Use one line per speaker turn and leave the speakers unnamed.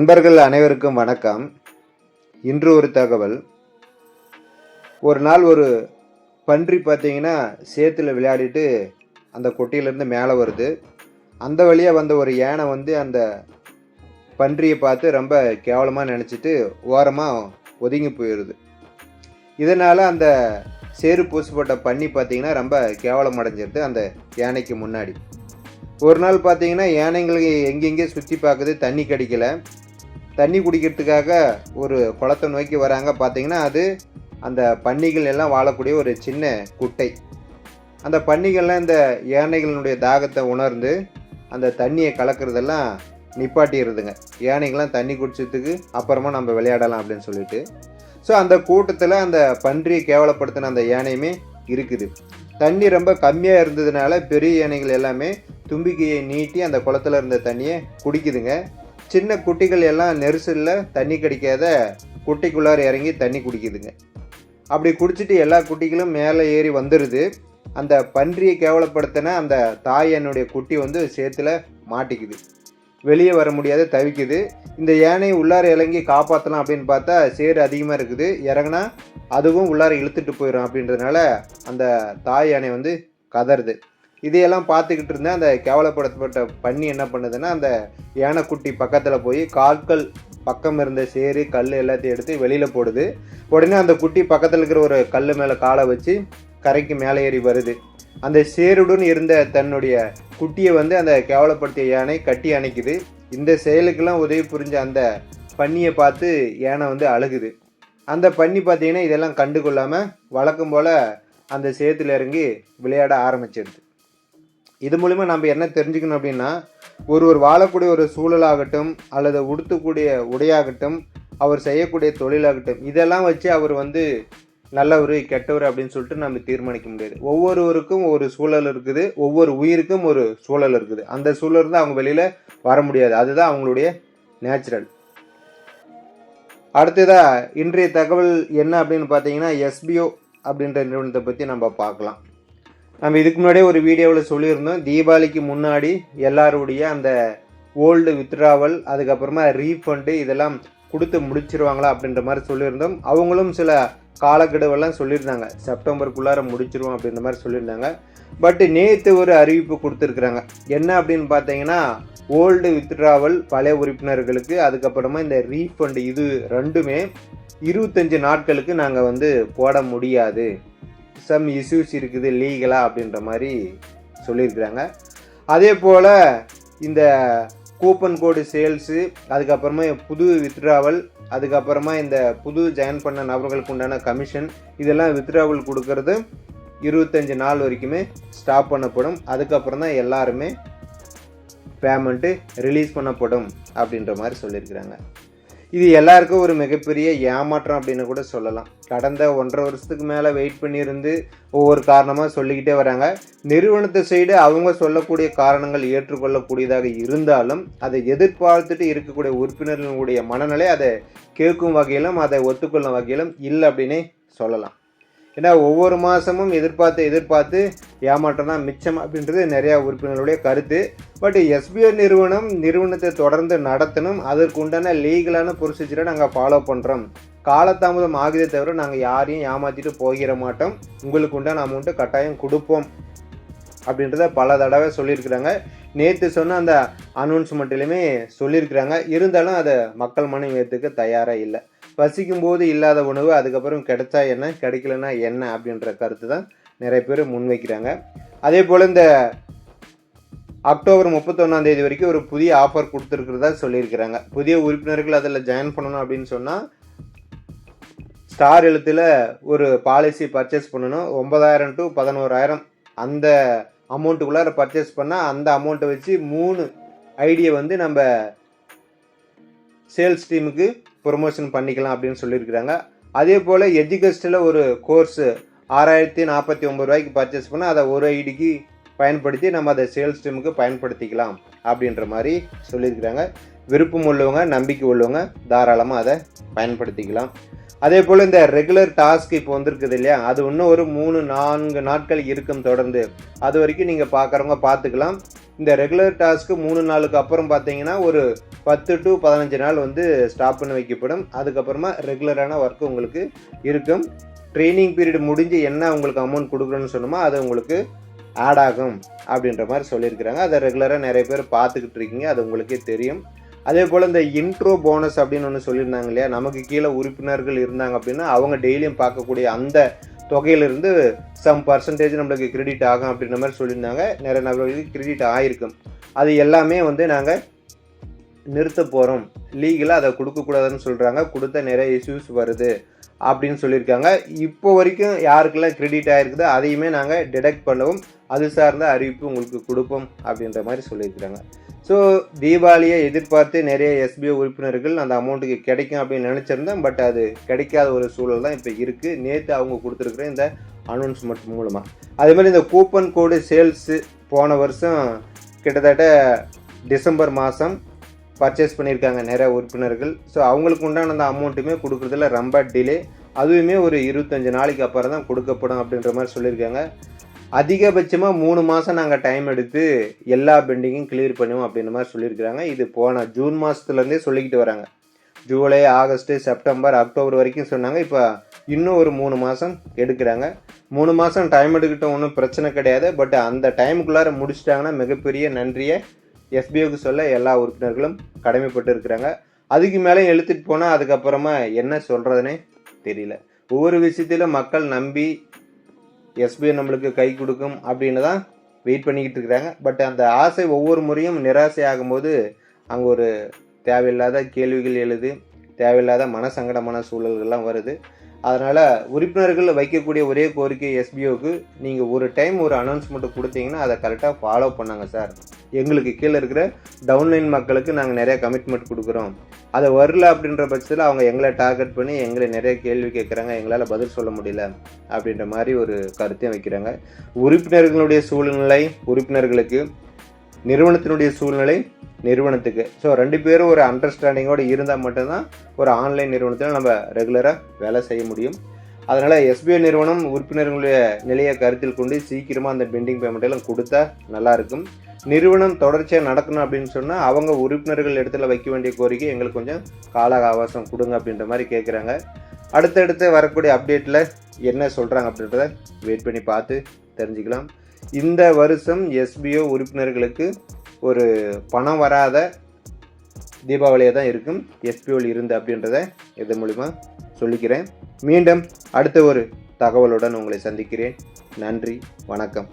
நண்பர்கள் அனைவருக்கும் வணக்கம். இன்று ஒரு தகவல். ஒரு நாள் ஒரு பன்றி பார்த்தீங்கன்னா சேத்துல விளையாடிட்டு அந்த கொட்டியிலேருந்து மேலே வருது. அந்த வழியாக வந்த ஒரு யானை வந்து அந்த பன்றியை பார்த்து ரொம்ப கேவலமாக நினச்சிட்டு ஓரமாக ஒதுங்கி போயிடுது இதனால் அந்த சேறு பூசப்பட்ட பண்ணி பார்த்தீங்கன்னா ரொம்ப கேவலம் அடைஞ்சிருது அந்த யானைக்கு முன்னாடி. ஒரு நாள் பார்த்தீங்கன்னா யானைங்களுக்கு எங்கெங்கே சுற்றி பார்க்குது தண்ணி கிடைக்கல. தண்ணி குடிக்கிறதுக்காக ஒரு குளத்தை நோக்கி வராங்க. பார்த்தீங்கன்னா அது அந்த பன்னிகள் எல்லாம் வாழக்கூடிய ஒரு சின்ன குட்டை. அந்த பன்னிகள்லாம் இந்த யானைகளினுடைய தாகத்தை உணர்ந்து அந்த தண்ணியை கலக்கிறதெல்லாம் நிப்பாட்டிடுதுங்க. யானைகள்லாம் தண்ணி குடிச்சதுக்கு அப்புறமா நம்ம விளையாடலாம் அப்படின்னு சொல்லிட்டு. ஸோ அந்த கூட்டத்தில் அந்த பன்றியை கேவலப்படுத்தின அந்த யானையுமே இருக்குது. தண்ணி ரொம்ப கம்மியாக இருந்ததுனால பெரிய யானைகள் எல்லாமே தும்பிக்கையை நீட்டி அந்த குளத்துல இருந்த தண்ணியை குடிக்குதுங்க. சின்ன குட்டிகள் எல்லாம் நெரிசலில் தண்ணி கிடைக்காத குட்டிக்குள்ளார இறங்கி தண்ணி குடிக்குதுங்க. அப்படி குடிச்சிட்டு எல்லா குட்டிகளும் மேலே ஏறி வந்துடுது அந்த பன்றியை கேவலப்படுத்தின அந்த தாய் என்னுடைய குட்டி வந்து சேத்துல மாட்டிக்குது. வெளியே வர முடியாத தவிக்குது. இந்த யானையை உள்ளார இறங்கி காப்பாற்றலாம் அப்படின்னு பார்த்தா சேறு அதிகமாக இருக்குது. இறங்குனா அதுவும் உள்ளார இழுத்துட்டு போயிடும் அப்படின்றதுனால அந்த தாய் யானை வந்து கதறுது. இதையெல்லாம் பார்த்துக்கிட்டு இருந்தேன். அந்த கேவலப்படுத்தப்பட்ட பண்ணி என்ன பண்ணுதுன்னா அந்த யானைக்குட்டி பக்கத்தில் போய் கால்கள் பக்கம் இருந்த சேரு கல் எல்லாத்தையும் எடுத்து வெளியில் போடுது. உடனே அந்த குட்டி பக்கத்தில் இருக்கிற ஒரு கல் மேலே காலை வச்சு கரைக்கு மேலே ஏறி வருது. அந்த சேருடன் இருந்த தன்னுடைய குட்டியை வந்து அந்த கேவலப்படுத்திய யானை கட்டி அணைக்குது. இந்த செயலுக்கெல்லாம் உதவி புரிஞ்ச அந்த பன்னியை பார்த்து யானை வந்து அழுகுது. அந்த பன்னி பார்த்தீங்கன்னா இதெல்லாம் கண்டுகொள்ளாமல் வழக்கம் போல் அந்த சேத்துல இறங்கி விளையாட ஆரம்பிச்சிருது. இது மூலிமா நம்ம என்ன தெரிஞ்சுக்கணும் அப்படின்னா ஒருவர் வாழக்கூடிய ஒரு சூழலாகட்டும் அல்லது உடுத்தக்கூடிய உடையாகட்டும் அவர் செய்யக்கூடிய தொழிலாகட்டும் இதெல்லாம் வச்சு அவர் வந்து நல்லவர் கெட்டவர் அப்படின்னு சொல்லிட்டு நம்ம தீர்மானிக்க முடியாது. ஒவ்வொருவருக்கும் ஒரு சூழல் இருக்குது ஒவ்வொரு உயிருக்கும் ஒரு சூழல் இருக்குது. அந்த சூழல் தான் அவங்க வெளியில் வர முடியாது. அதுதான் அவங்களுடைய நேச்சுரல். அடுத்ததாக இன்றைய தகவல் என்ன அப்படின்னு பார்த்தீங்கன்னா எஸ்பிஓ அப்படின்ற நிறுவனத்தை பற்றி நம்ம பார்க்கலாம். நம்ம இதுக்கு முன்னாடியே ஒரு வீடியோவில் சொல்லியிருந்தோம். தீபாவளிக்கு முன்னாடி எல்லாருடைய அந்த ஓல்டு வித்ராவல் அதுக்கப்புறமா ரீஃபண்டு இதெல்லாம் கொடுத்து முடிச்சிருவாங்களா அப்படின்ற மாதிரி சொல்லியிருந்தோம். அவங்களும் சில காலக்கெடுவெல்லாம் சொல்லியிருந்தாங்க. செப்டம்பருக்குள்ளார முடிச்சிருவோம் அப்படின்ற மாதிரி சொல்லியிருந்தாங்க. பட் நேற்று ஒரு அறிவிப்பு கொடுத்துருக்குறாங்க. என்ன அப்படின்னு பார்த்தீங்கன்னா ஓல்டு வித்ட்ராவல் பழைய உறுப்பினர்களுக்கு அதுக்கப்புறமா இந்த ரீஃபண்ட் இது ரெண்டுமே இருபத்தஞ்சு நாட்களுக்கு நாங்கள் வந்து போட முடியாது. சம் இஷ்யூஸ் இருக்குது லீகலாக அப்படின்ற மாதிரி சொல்லியிருக்கிறாங்க. அதே போல் இந்த கூப்பன் கோடு சேல்ஸு அதுக்கப்புறமா புது வித்ட்ராவல் அதுக்கப்புறமா இந்த புது ஜாயின் பண்ண நபர்களுக்கு உண்டான கமிஷன் இதெல்லாம் வித்ட்ராவல் கொடுக்கறது இருபத்தஞ்சு நாள் வரைக்குமே ஸ்டாப் பண்ணப்படும். அதுக்கப்புறம் தான் எல்லாருமே பேமெண்ட்டு ரிலீஸ் பண்ணப்படும் அப்படின்ற மாதிரி சொல்லியிருக்கிறாங்க. இது எல்லாருக்கும் ஒரு மிகப்பெரிய ஏமாற்றம் அப்படின்னு கூட சொல்லலாம். கடந்த ஒன்றரை வருஷத்துக்கு மேலே வெயிட் பண்ணியிருந்து ஒவ்வொரு காரணமாக சொல்லிக்கிட்டே வராங்க. நிறுவனத்தை சைடு அவங்க சொல்லக்கூடிய காரணங்கள் ஏற்றுக்கொள்ளக்கூடியதாக இருந்தாலும் அதை எதிர்பார்த்துட்டு இருக்கக்கூடிய உறுப்பினர்களுடைய மனநிலை அதை கேட்கும் வகையிலும் அதை ஒத்துக்கொள்ளும் வகையிலும் இல்லை அப்படின்னே சொல்லலாம். ஏன்னா ஒவ்வொரு மாதமும் எதிர்பார்த்து எதிர்பார்த்து ஏமாற்றம் தான் மிச்சம் அப்படின்றது நிறையா உறுப்பினர்களுடைய கருத்து. பட் எஸ்பிஐ நிறுவனம் நிறுவனத்தை தொடர்ந்து நடத்தணும். அதற்குண்டான லீகலான ப்ரொசீஜரை நாங்கள் ஃபாலோ பண்ணுறோம் காலதாமதம் ஆகுதே தவிர நாங்கள் யாரையும் ஏமாற்றிட்டு போகிற மாட்டோம். உங்களுக்கு உண்டான அமௌண்ட்டு கட்டாயம் கொடுப்போம். அப்படின்றத பல தடவை சொல்லியிருக்கிறாங்க. நேற்று சொன்ன அந்த அனௌன்ஸ்மெண்ட்லையுமே சொல்லியிருக்கிறாங்க. இருந்தாலும் அதை மக்கள் மனம் ஏற்றுக்க தயாராக இல்லை. பசிக்கும் போது இல்லாத உணவு அதுக்கப்புறம் கிடைச்சா என்ன கிடைக்கலன்னா என்ன அப்படின்ற கருத்து தான் நிறைய பேர் முன்வைக்கிறாங்க. அதே போல் இந்த அக்டோபர் முப்பத்தொன்னாம் தேதி வரைக்கும் ஒரு புதிய ஆஃபர் கொடுத்துருக்கிறதா சொல்லியிருக்கிறாங்க. புதிய உறுப்பினர்கள் அதில் ஜாயின் பண்ணணும் அப்படின்னு சொன்னால் ஸ்டார் எழுத்தில் ஒரு பாலிசி பர்ச்சேஸ் பண்ணணும். ஒன்பதாயிரம் டு பதினோராயிரம் அந்த அமௌண்ட்டுக்குள்ளார பர்ச்சேஸ் பண்ணால் அந்த அமௌண்ட்டை வச்சு மூணு ஐடியை வந்து நம்ம சேல்ஸ் டீமுக்கு ப்ரொமோஷன் பண்ணிக்கலாம் அப்படின்னு சொல்லியிருக்கிறாங்க. அதே போல் எஜுகேஸ்டில் ஒரு கோர்ஸு ஆறாயிரத்தி நாற்பத்தி ஒம்பது ரூபாய்க்கு பர்ச்சேஸ் பண்ணால் அதை ஒரு ஐடிக்கு பயன்படுத்தி நம்ம அதை சேல்ஸ் டீமுக்கு பயன்படுத்திக்கலாம் அப்படின்ற மாதிரி சொல்லியிருக்கிறாங்க. விருப்பம் உள்ளவங்க நம்பிக்கை உள்ளவங்க தாராளமாக அதை பயன்படுத்திக்கலாம். அதே போல் இந்த ரெகுலர் டாஸ்க் இப்போ வந்திருக்குது இல்லையா? அது இன்னும் ஒரு மூணு நான்கு நாட்கள் இருக்கும் தொடர்ந்து. அது வரைக்கும் நீங்கள் பார்க்குறவங்க பார்த்துக்கலாம் இந்த ரெகுலர் டாஸ்க்கு மூணு நாளுக்கு அப்புறம் பார்த்தீங்கன்னா ஒரு பத்து டு பதினஞ்சு நாள் வந்து ஸ்டாப் பண்ணி வைக்கப்படும். அதுக்கப்புறமா ரெகுலரான ஒர்க்கு உங்களுக்கு இருக்கும். ட்ரைனிங் பீரியட் முடிஞ்சு என்ன உங்களுக்கு அமௌண்ட் கொடுக்குறோன்னு சொன்னோமோ அது உங்களுக்கு ஆட் ஆகும் அப்படின்ற மாதிரி சொல்லியிருக்கிறாங்க. அதை ரெகுலராக நிறைய பேர் பார்த்துக்கிட்டு இருக்கீங்க. அது உங்களுக்கே தெரியும். அதே போல் இந்த இன்ட்ரோ போனஸ் அப்படின்னு ஒன்று சொல்லியிருந்தாங்க இல்லையா? நமக்கு கீழே உறுப்பினர்கள் இருந்தாங்க அப்படின்னா அவங்க டெய்லியும் பார்க்கக்கூடிய அந்த தொகையிலிருந்து சம் பர்சன்டேஜ் நம்மளுக்கு கிரெடிட் ஆகும் அப்படின்ற மாதிரி சொல்லியிருந்தாங்க. நிறைய நபர்களுக்கு கிரெடிட் ஆகிருக்கும் அது எல்லாமே வந்து நாங்கள் நிறுத்த போகிறோம் லீகலாக அதை கொடுக்கக்கூடாதுன்னு சொல்கிறாங்க கொடுத்தா நிறைய இஷ்யூஸ் வருது. அப்படின்னு சொல்லியிருக்காங்க. இப்போ வரைக்கும் யாருக்கெல்லாம் கிரெடிட் ஆகிருக்குதோ அதையுமே நாங்கள் டிடெக்ட் பண்ணவும் அது சார்ந்த அறிவிப்பு உங்களுக்கு கொடுப்போம் அப்படின்ற மாதிரி சொல்லியிருக்கிறாங்க. ஸோ தீபாவளியை எதிர்பார்த்து நிறைய எஸ்பிஐ உறுப்பினர்கள் அந்த அமௌண்ட்டுக்கு கிடைக்கும் அப்படின்னு நினச்சிருந்தேன் பட் அது கிடைக்காத ஒரு சூழல் தான் இப்போ இருக்குது நேற்று அவங்க கொடுத்துருக்குற இந்த அனௌன்ஸ்மெண்ட் மூலமாக அதேமாதிரி இந்த கூப்பன் கோடு சேல்ஸு போன வருஷம் கிட்டத்தட்ட டிசம்பர் மாதம் பர்ச்சேஸ் பண்ணியிருக்காங்க நிறைய உறுப்பினர்கள். ஸோ அவங்களுக்கு உண்டான அந்த அமௌண்ட்டுமே கொடுக்குறதுல ரொம்ப டிலே அதுவுமே ஒரு இருபத்தஞ்சு நாளைக்கு அப்புறம் தான் கொடுக்கப்படும் அப்படின்ற மாதிரி சொல்லியிருக்காங்க. அதிகபட்சமாக மூணு மாதம் நாங்கள் டைம் எடுத்து எல்லா பெண்டிங்கும் கிளியர் பண்ணுவோம் அப்படின்ற மாதிரி சொல்லியிருக்கிறாங்க. இது போன ஜூன் மாதத்துலேருந்தே சொல்லிக்கிட்டு வராங்க. ஜூலை ஆகஸ்ட்டு செப்டம்பர் அக்டோபர் வரைக்கும் சொன்னாங்க. இப்போ இன்னும் ஒரு மூணு மாதம் எடுக்கிறாங்க. மூணு மாதம் டைம் எடுக்கிட்ட ஒன்றும் பிரச்சனை கிடையாது. பட் அந்த டைமுக்குள்ளார முடிச்சிட்டாங்கன்னா மிகப்பெரிய நன்றியை எஸ்பிஓக்கு சொல்ல எல்லா உறுப்பினர்களும் கடமைப்பட்டு இருக்கிறாங்க. அதுக்கு மேலே எழுத்துட்டு போனால் அதுக்கப்புறமா என்ன சொல்கிறதுனே தெரியல. ஒவ்வொரு விஷயத்திலும் மக்கள் நம்பி எஸ்பிஐ நம்மளுக்கு கை கொடுக்கும் அப்படின்னு தான் வெயிட் பண்ணிக்கிட்டு இருக்கிறாங்க. பட் அந்த ஆசை ஒவ்வொரு முறையும் நிராசை ஆகும்போது அங்கே ஒரு தேவையில்லாத கேள்விகள் எழுது தேவையில்லாத மனசங்கடமான சூழல்கள்லாம் வருது. அதனால் உறுப்பினர்கள் வைக்கக்கூடிய ஒரே கோரிக்கை எஸ்பிஓக்கு நீங்கள் ஒரு டைம் ஒரு அனௌன்ஸ்மெண்ட்டு கொடுத்தீங்கன்னா அதை கரெக்டாக ஃபாலோ பண்ணாங்க சார் எங்களுக்கு கீழே இருக்கிற டவுன்லைன் மக்களுக்கு நாங்கள் நிறைய கமிட்மெண்ட் கொடுக்குறோம். அதை வரல அப்படின்ற பட்சத்தில் அவங்க எங்களை டார்கெட் பண்ணி எங்களை நிறைய கேள்வி கேட்குறாங்க எங்களால் பதில் சொல்ல முடியல அப்படின்ற மாதிரி ஒரு கருத்தையும் வைக்கிறாங்க. உறுப்பினர்களுடைய சூழ்நிலை உறுப்பினர்களுக்கு நிறுவனத்தினுடைய சூழ்நிலை நிறுவனத்துக்கு. ஸோ ரெண்டு பேரும் ஒரு அண்டர்ஸ்டாண்டிங்கோடு இருந்தால் மட்டும்தான் ஒரு ஆன்லைன் நிறுவனத்தில் நம்ம ரெகுலராக வேலை செய்ய முடியும். அதனால் எஸ்பிஐ நிறுவனம் உறுப்பினர்களுடைய நிலையை கருத்தில் கொண்டு சீக்கிரமாக அந்த பெண்டிங் பேமெண்ட் எல்லாம் கொடுத்தா நல்லாயிருக்கும் நிறுவனம் தொடர்ச்சியாக நடக்கணும் அப்படின்னு சொன்னால் அவங்க உறுப்பினர்கள் இடத்துல வைக்க வேண்டிய கோரிக்கை எங்களுக்கு கொஞ்சம் கால அவகாசம் கொடுங்க அப்படின்ற மாதிரி கேட்குறாங்க அடுத்தடுத்து வரக்கூடிய அப்டேட்டில் என்ன சொல்கிறாங்க அப்படின்றத வெயிட் பண்ணி பார்த்து தெரிஞ்சுக்கலாம். இந்த வருஷம் எஸ்பிஓ உறுப்பினர்களுக்கு ஒரு பணம் வராத தீபாவளியாக தான் இருக்கும். எஸ்பிஓவில் இருந்து அப்படின்றத இதன் மூலிமா சொல்லிக்கிறேன். மீண்டும் அடுத்த ஒரு தகவலுடன் உங்களை சந்திக்கிறேன். நன்றி வணக்கம்.